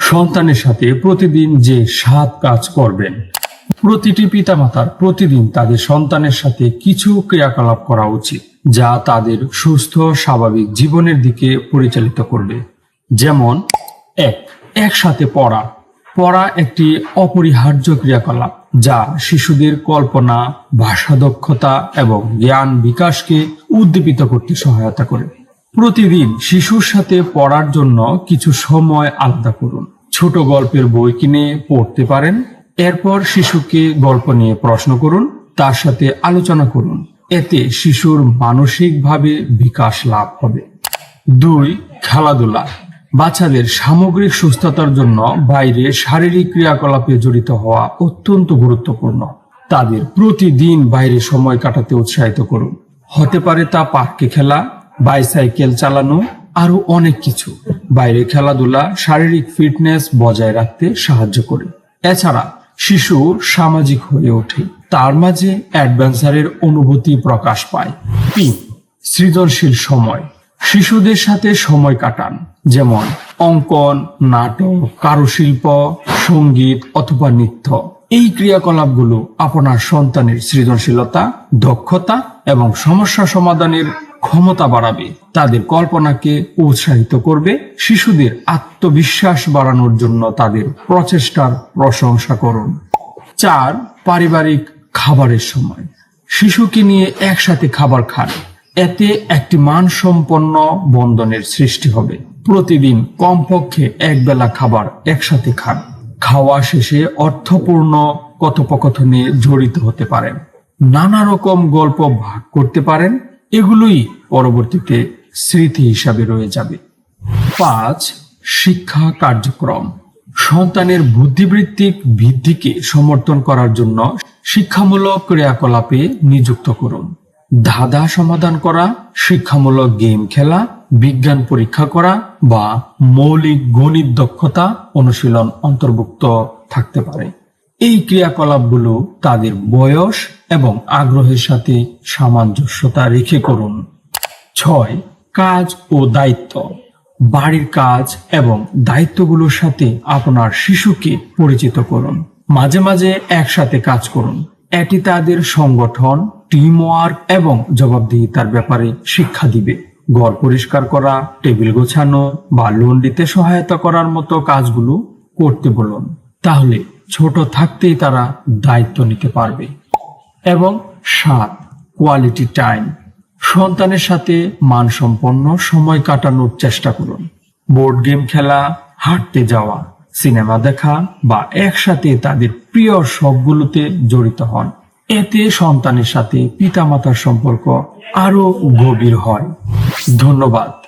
সন্তানের সাথে প্রতিদিন যে সাত কাজ করবেন, প্রতিটি পিতামাতার প্রতিদিন তাদের সন্তানের সাথে কিছু ক্রিয়াকলাপ করা উচিত, যা তাদের সুস্থ, স্বাভাবিক জীবনের দিকে পরিচালিত করবে। যেমন, এক, একসাথে পড়া। পড়া একটি অপরিহার্য ক্রিয়াকলাপ, যা শিশুদের কল্পনা, ভাষা দক্ষতা এবং জ্ঞান বিকাশকে উদ্দীপিত করতে সহায়তা করে। প্রতিদিন শিশুর সাথে পড়ার জন্য কিছু সময় আলাদা করুন। ছোট গল্পের বই কিনে পড়তে পারেন। এরপর শিশুকে গল্প নিয়ে প্রশ্ন করুন, তার সাথে আলোচনা করুন। এতে শিশুর মানসিকভাবে বিকাশ লাভ হবে। দুই, খেলাধুলা। বাচ্চাদের সামগ্রিক সুস্থতার জন্য বাইরে শারীরিক ক্রিয়াকলাপে জড়িত হওয়া অত্যন্ত গুরুত্বপূর্ণ। তাদের প্রতিদিন বাইরে সময় কাটাতে উৎসাহিত করুন। হতে পারে তা পার্কে খেলা বাইসাইকেল চালানো, আরও অনেক কিছু। বাইরে খেলাধুলা, শারীরিক ফিটনেস বজায় রাখতে সাহায্য করে। এছাড়া শিশু সামাজিক হয়ে ওঠে। তার মাঝে অ্যাডভেঞ্চারের অনুভূতি প্রকাশ পায়। তিন, সৃজনশীল সময়। শিশুদের সাথে সময় কাটান, যেমন অঙ্কন, নাটক, কারুশিল্প, সংগীত অথবা নৃত্য। এই ক্রিয়াকলাপগুলো আপনার সন্তানের সৃজনশীলতা, দক্ষতা এবং সমস্যা সমাধানের ক্ষমতা বাড়াবে, তাদের কল্পনাকে উৎসাহিত করবে, শিশুদের আত্মবিশ্বাস বাড়ানোর জন্য তাদের প্রচেষ্টার প্রশংসা করুন। চার, পারিবারিক খাবারের সময়। শিশুকে নিয়ে একসাথে খাবার খান। এতে একটি মানসম্পন্ন বন্ধনের সৃষ্টি হবে। প্রতিদিন কমপক্ষে একবেলা খাবার একসাথে খান। খাওয়া শেষে অর্থপূর্ণ কথোপকথনে জড়িত হতে পারেন। নানা রকম গল্প ভাগ করতে পারেন। এগুলোই পরবর্তীতে স্মৃতি হিসাবে রয়ে যাবে। পাঁচ, শিক্ষা কার্যক্রম। সন্তানের বুদ্ধিবৃত্তিক বৃদ্ধিকে সমর্থন করার জন্য শিক্ষামূলক ক্রিয়াকলাপে নিযুক্ত করুন। ধাঁধা সমাধান করা, শিক্ষামূলক গেম খেলা, বিজ্ঞান পরীক্ষা করা বা মৌলিক গণিত দক্ষতা অনুশীলন অন্তর্ভুক্ত থাকতে পারে। এই ক্রিয়াকলাপগুলো তাদের বয়স এবং আগ্রহের সাথে সামঞ্জস্যতা রেখে করুন। ছয়, কাজ ও দায়িত্ব। বাড়ির কাজ এবং দায়িত্বগুলোর সাথে আপনার শিশুকে পরিচিত করুন। মাঝে মাঝে একসাথে কাজ করুন। এটি তাদের সংগঠন টিম ওয়ার্ক এবং জবাবদিহিতার ব্যাপারে শিক্ষা দিবে। ঘর পরিষ্কার করা, টেবিল গোছানো বা লোন দিতে সহায়তা করার মতো কাজগুলো করতে বলুন। তাহলে ছোট থাকতেই তারা দায়িত্ব নিতে পারবে। এবং সাত কোয়ালিটি টাইম সন্তানের সাথে মানসম্পন্ন সময় কাটানোর চেষ্টা করুন। বোর্ড গেম খেলা, হাঁটতে যাওয়া, সিনেমা দেখা বা একসাথে তাদের প্রিয় সবগুলোতে জড়িত হন। এতে সন্তানের সাথে পিতামাতার সম্পর্ক আরও গভীর হয়। ধন্যবাদ।